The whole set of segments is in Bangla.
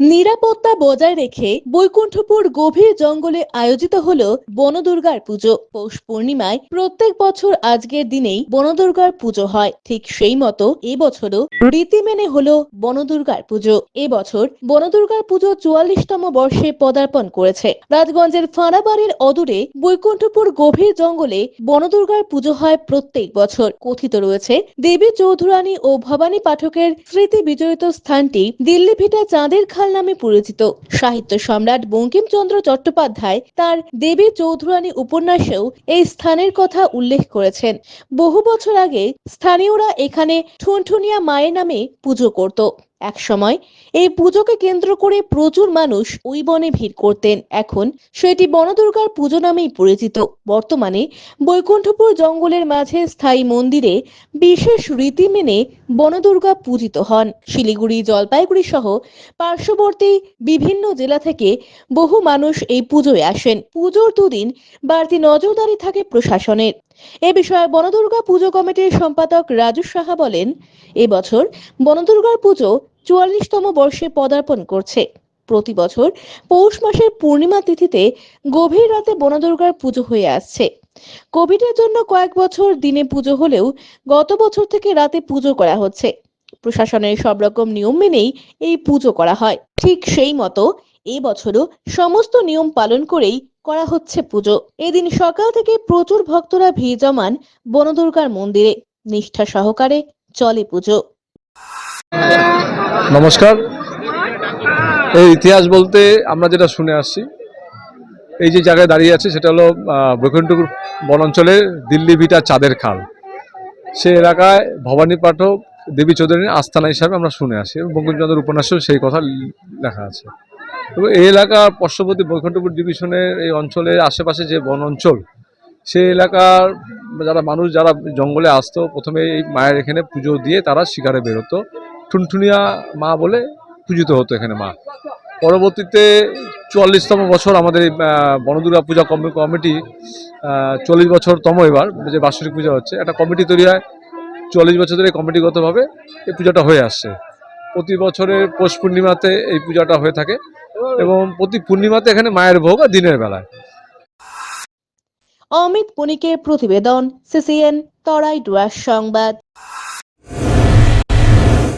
নিরাপত্তা বজায় রেখে বৈকুণ্ঠপুর গভীর জঙ্গলে আয়োজিত হল বনদুর্গার পুজো। পৌষ পূর্ণিমায় প্রত্যেক বছর আজকের দিনেই বনদুর্গার পুজো হয়। ঠিক সেই মতো এবছরও রীতি মেনে হল বনদুর্গার পুজো। এবছর বনদুর্গার পুজো চুয়াল্লিশতম বর্ষে পদার্পণ করেছে। রাজগঞ্জের ফাঁড়াবাড়ির অদূরে বৈকুণ্ঠপুর গভীর জঙ্গলে বনদুর্গার পুজো হয় প্রত্যেক বছর। কথিত রয়েছে, দেবী চৌধুরানী ও ভবানী পাঠকের স্মৃতি বিজড়িত স্থানটি দিল্লি ভিটা চাঁদের খাল নামে পরিচিত সাহিত্য সম্রাট বঙ্কিমচন্দ্র চট্টোপাধ্যায় তার দেবী চৌধুরানী উপন্যাসেও এই স্থানের কথা উল্লেখ করেছেন। বহু বছর আগে স্থানীয়রা এখানে ঠুনঠুনিয়া মায়ের নামে পুজো করত। একসময় এই পুজোকে কেন্দ্র করে প্রচুর মানুষ ওই বনে ভিড় করতেন। এখন সেটি বনদুর্গার পুজো নামেই পরিচিত। বর্তমানে বৈকুণ্ঠপুর জঙ্গলের মাঝে স্থায়ী মন্দিরে বিশেষ রীতি মেনে বনদুর্গা পূজিত হন। শিলিগুড়ি, জলপাইগুড়ি সহ পার্শ্ববর্তী বিভিন্ন জেলা থেকে বহু মানুষ এই পুজোয় আসেন। পুজোর দুদিন বাড়তি নজরদারি থাকে প্রশাসনের। এ বিষয়ে বনদুর্গা পুজো কমিটির সম্পাদক রাজু সাহা বলেন এবছর বনদুর্গার পুজো চুয়াল্লিশতম বর্ষে পদার্পণ করছে। প্রতি বছর পৌষ মাসের পূর্ণিমা তিথিতে গভীর রাতে বনদুর্গার পুজো হয়ে আসছে। কোভিডের জন্য কয়েক বছর দিনে পুজো হলেও গত বছর থেকে রাতে পুজো করা হচ্ছে। প্রশাসনের সব রকম নিয়ম মেনেই এই পুজো করা হয়। ঠিক সেই মতো এবছরও সমস্ত নিয়ম পালন করেই করা হচ্ছে পুজো। এদিন সকাল থেকে প্রচুর ভক্তরা ভিড় জমান বনদুর্গার মন্দিরে। নিষ্ঠা সহকারে চলে পুজো। নমস্কার। এই ইতিহাস বলতে আমরা যেটা শুনে আসছি, এই যে জায়গায় দাঁড়িয়ে আছে সেটা হলো বৈকুণ্ঠপুর বনাঞ্চলের দিল্লি ভিটা চাঁদের খাল। সে এলাকায় ভবানী পাঠক দেবী চৌধুরীর আস্থানা হিসাবে আমরা শুনে আসি এবং বঙ্কিমচন্দ্র উপন্যাসেও সেই কথা লেখা আছে। এবং এই এলাকার পার্শ্ববর্তী বৈকুণ্ঠপুর ডিভিশনের এই অঞ্চলের আশেপাশে যে বন অঞ্চল, সেই এলাকার যারা মানুষ, যারা জঙ্গলে আসতো, প্রথমে এই মায়ের এখানে পুজো দিয়ে তারা শিকারে বেরোতো। টুনটুনিয়া মা বলে পূজিত হতো এখানে মা। পরবর্তীতে চুয়াল্লিশতম বছর আমাদের এই বনদুর্গা পূজা কমি- কমিটি চল্লিশ বছরতম এবার যে বাৎসরিক পূজা হচ্ছে, একটা কমিটি তৈরি হয়। চল্লিশ বছর ধরে কমিটিগতভাবে এই পূজাটা হয়ে আসছে। প্রতি বছরের পৌষ পূর্ণিমাতে এই পূজাটা হয়ে থাকে। এবং প্রতি পূর্ণিমাতে এখানে মায়ের ভোগ আর দিনের বেলায়। অমিত পুনিকের প্রতিবেদন সিসিএন তরাই ডুয়ার সংবাদ।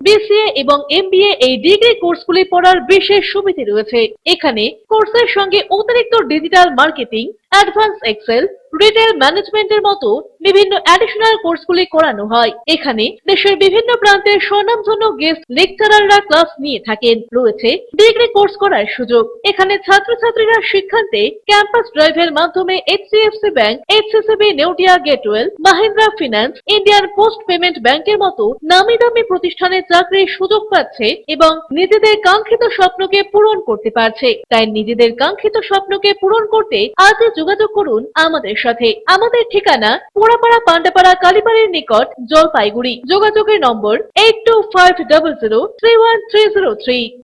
BCA এবং এমবিএ এই ডিগ্রি কোর্সগুলি পড়ার বিশেষ সুবিধে রয়েছে। এখানে কোর্সের সঙ্গে অতিরিক্ত digital marketing advance Excel retail ম্যানেজমেন্টের মতো বিভিন্ন অ্যাডিশনাল কোর্সগুলি করানো হয়। এখানে দেশের বিভিন্ন প্রান্তের স্বনামধন্য গেস্ট লেকচারাররা ক্লাস নিয়ে থাকেন। রয়েছে ডিগ্রি কোর্স করার সুযোগ। এখানে ছাত্রছাত্রীরা শিক্ষান্তে ক্যাম্পাস ড্রাইভের মাধ্যমে HDFC bank HCCB Neotia Getwel Mahindra finance Indian post payment ব্যাংকের মতো নামি দামি প্রতিষ্ঠানে চাকরির সুযোগ পাচ্ছে এবং নিজেদের কাঙ্ক্ষিত স্বপ্নকে পূরণ করতে পারছে। তাই নিজেদের কাঙ্ক্ষিত স্বপ্নকে পূরণ করতে আজই যোগাযোগ করুন আমাদের সাথে। আমাদের ঠিকানা পোড়াপাড়া পান্ডাপাড়া কালীবাড়ির নিকট, জলপাইগুড়ি। যোগাযোগের number eight two five double zero three one three zero three